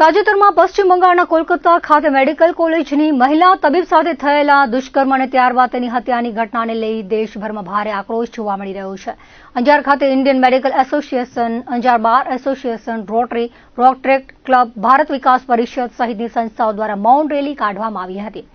તાજેતરમાં પશ્ચિમ બંગાળના કોલકાતા ખાતે મેડિકલ કોલેજની મહિલા તબીબ સાથે થયેલા દુષ્કર્મ અને ત્યારબાદ તેની હત્યાની ઘટનાને લઈ દેશભરમાં ભારે આક્રોશ જોવા મળી રહ્યો છે. અંજાર ખાતે Indian medical association, Anjar bar association, rotary રોકટ્રેક club, Bharat Vikas Parishad સહિતની સંસ્થાઓ દ્વારા મૌન રેલી કાઢવામાં આવી હતી.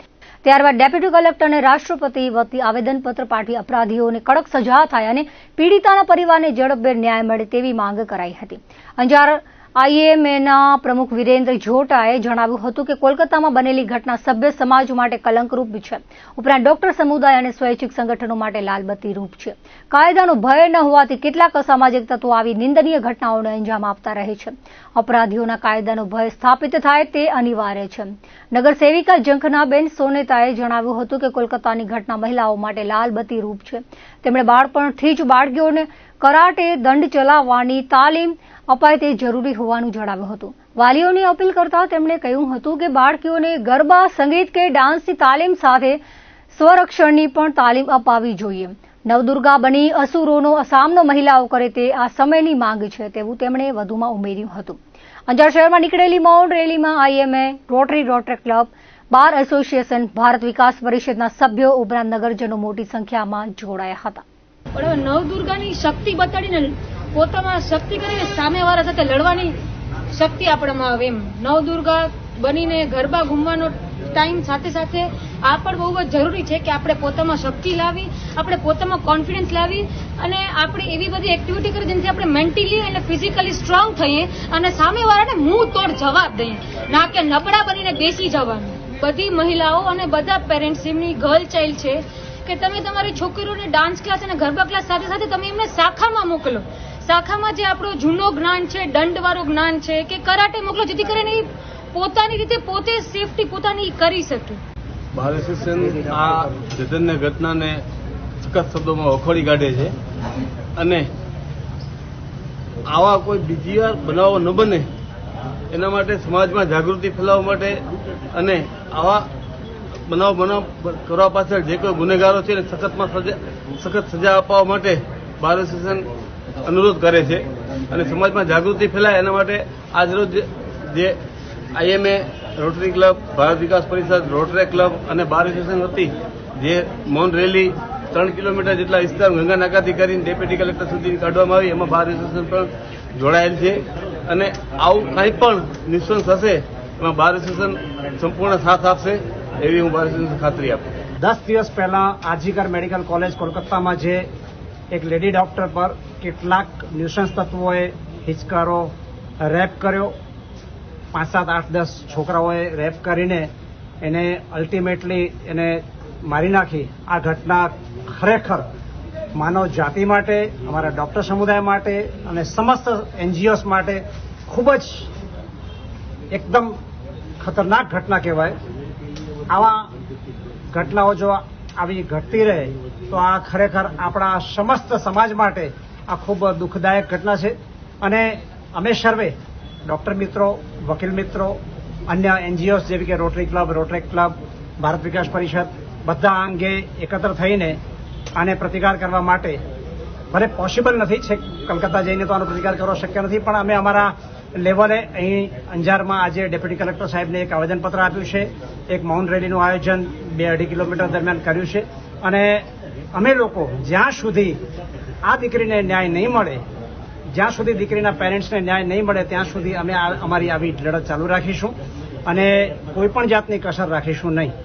ત્યારબાદ ડેપ્યુટી કલેક્ટરને રાષ્ટ્રપતિ વતી આવેદનપત્ર પાઠવી અપરાધીઓને કડક સજા થાય અને પીડિતાના પરિવારને ઝડપભેર ન્યાય મળે તેવી માંગ કરાઈ હતી. અંજાર આઈએમએના પ્રમુખ વિરેન્દ્ર જોટાએ જણાવ્યું હતું કે કોલકાતામાં બનેલી ઘટના સભ્ય સમાજ માટે કલંકરૂપ છે. ઉપરાંત ડોક્ટર સમુદાય અને સ્વૈચ્છિક સંગઠનો માટે લાલબત્તી રૂપ છે. કાયદાનો ભય ન હોવાથી કેટલાક અસામાજિક તત્વો આવી નિંદનીય ઘટનાઓને અંજામ આપતા રહે છે. અપરાધીઓના કાયદાનો ભય સ્થાપિત થાય તે અનિવાર્ય છે. નગર સેવિકા ઝંખનાબેન સોનેતાએ જણાવ્યું હતું કે કોલકાતાની ઘટના મહિલાઓ માટે લાલબત્તી રૂપ છે. તેમણે બાળપણથી જ બાળકીઓને કરાટે દંડ ચલાવવાની તાલીમ અપાય તે જરૂરી હોવાનું જણાવ્યું હતું. વાલીઓની અપીલ કરતા તેમણે કહ્યું હતું કે બાળકીઓને ગરબા, સંગીત કે ડાન્સની તાલીમ સાથે સ્વરક્ષણની પણ તાલીમ અપાવી જોઈએ. નવદુર્ગા બની અસુરોનો સામનો મહિલાઓ કરે તે આ સમયની માંગ છે તેવું તેમણે વધુમાં ઉમેર્યું હતું. અંજાર શહેરમાં નીકળેલી મૌન રેલીમાં IMA, rotary rotary club, bar association, Bharat Vikas પરિષદના સભ્યો, ઉપરાંત નગરજનો મોટી સંખ્યામાં જોડાયા હતા. પણ હવે નવદુર્ગાની શક્તિ બતાડીને પોતામાં શક્તિ કરીને સામેવાળા સાથે લડવાની શક્તિ આપણામાં આવે એમ. નવદુર્ગા બનીને ગરબા ઘૂમવાનો ટાઈમ સાથે સાથે આ પણ બહુ જ જરૂરી છે કે આપણે પોતામાં શક્તિ લાવી, આપણે પોતામાં કોન્ફિડન્સ લાવી અને આપણે એવી બધી એક્ટિવિટી કરી જેનાથી આપણે મેન્ટલી અને ફિઝિકલી સ્ટ્રોંગ થઈએ અને સામેવાળાને મુંહ તોડ જવાબ દઈએ. ના કે નબળા બનીને બેસી જવાનું. બધી મહિલાઓ અને બધા પેરેન્ટ્સ એમની ગર્લ ચાઇલ્ડ છે કે તમે તમારી છોકરીઓને ડાન્સ ક્લાસ અને ગરબા ક્લાસ સાથે સાથે તમે એમને શાખામાં મોકલો. શાખામાં જે આપણો જૂનો જ્ઞાન છે, દંડવાળો જ્ઞાન છે, કે કરાટે મોકલો, જેથી કરીને પોતાની રીતે પોતે સેફટી પોતાની કરી શકે. ભારત એસોસિએશન આ જતનને, ઘટનાને સખત શબ્દોમાં વખોડી કાઢે છે. અને આવા કોઈ બીજી વાર બનાવો ન બને, એના માટે સમાજમાં જાગૃતિ ફેલાવવા માટે અને આવા બનાવ બનાવ કરવા પાછળ જે કોઈ ગુનેગારો છે સખતમાં સજા, સખત સજા અપાવવા માટે ભારત એસોસિએશન અનુરોધ કરે છે. અને સમાજમાં જાગૃતિ ફેલાય એના માટે આજરોજ જે IMA rotary club, Bharat Vikas Parishad, rotary club અને બાર એસોસિએશન વતી જે મૌન રેલી ત્રણ કિલોમીટર જેટલા વિસ્તાર ગંગાનાકાથી કરીને ડેપ્યુટી કલેક્ટર સુધી કાઢવામાં આવી, એમાં બાર એસોસિએશન પણ જોડાયેલ છે. અને આવું કાંઈ પણ નિષ્ફળ થશે, એમાં બાર એસોસિએશન સંપૂર્ણ સાથ આપશે. એવી હું એસોસિએશન ખાતરી આપું દસ દિવસ પહેલા આજીગર મેડિકલ કોલેજ કોલકાતામાં જે એક લેડી ડોક્ટર પર કેટલાક ન્યુસન્સ તત્વોએ હિચકારો રેપ કર્યો, પાંચ, સાત, આઠ, દસ છોકરાઓએ રેપ કરીને એને અલ્ટિમેટલી એને મારી નાખી. આ ઘટના ખરેખર માનવ જાતિ માટે, અમારા ડોક્ટર સમુદાય માટે અને સમસ્ત એનજીઓસ માટે ખૂબ જ એકદમ ખતરનાક ઘટના કહેવાય. આવા ઘટનાઓ જો આવી ઘટતી રહે, તો આ ખરેખર આપણા સમસ્ત સમાજ માટે આ ખૂબ દુઃખદાયક ઘટના છે. અને અમે સર્વે, ડોક્ટર મિત્રો, વકીલ મિત્રો, અન્ય એનજીઓસ જેવી કે rotary club rotary club, Bharat Vikas Parishad, બધા અંગે એકત્ર થઈને આને પ્રતિકાર કરવા માટે, ભલે પોસિબલ નથી છે કલકત્તા જઈને તો આનો પ્રતિકાર કરવો શક્ય નથી, પણ અમે અમારા લેવલે અહીં અંજારમાં આજે ડેપ્યુટી કલેક્ટર સાહેબને એક આવેદનપત્ર આપ્યું છે. એક માઉન્ટ રેલીનું આયોજન બે અઢી કિલોમીટર દરમિયાન કર્યું છે. અને અમે લોકો જ્યાં સુધી આ દીકરીને ન્યાય નહીં મળે, જ્યાં સુધી દીકરીના પેરેન્ટ્સને ન્યાય નહીં મળે, ત્યાં સુધી અમે અમારી આવી લડત ચાલુ રાખીશું. અને કોઈપણ જાતની કસર રાખીશું નહીં.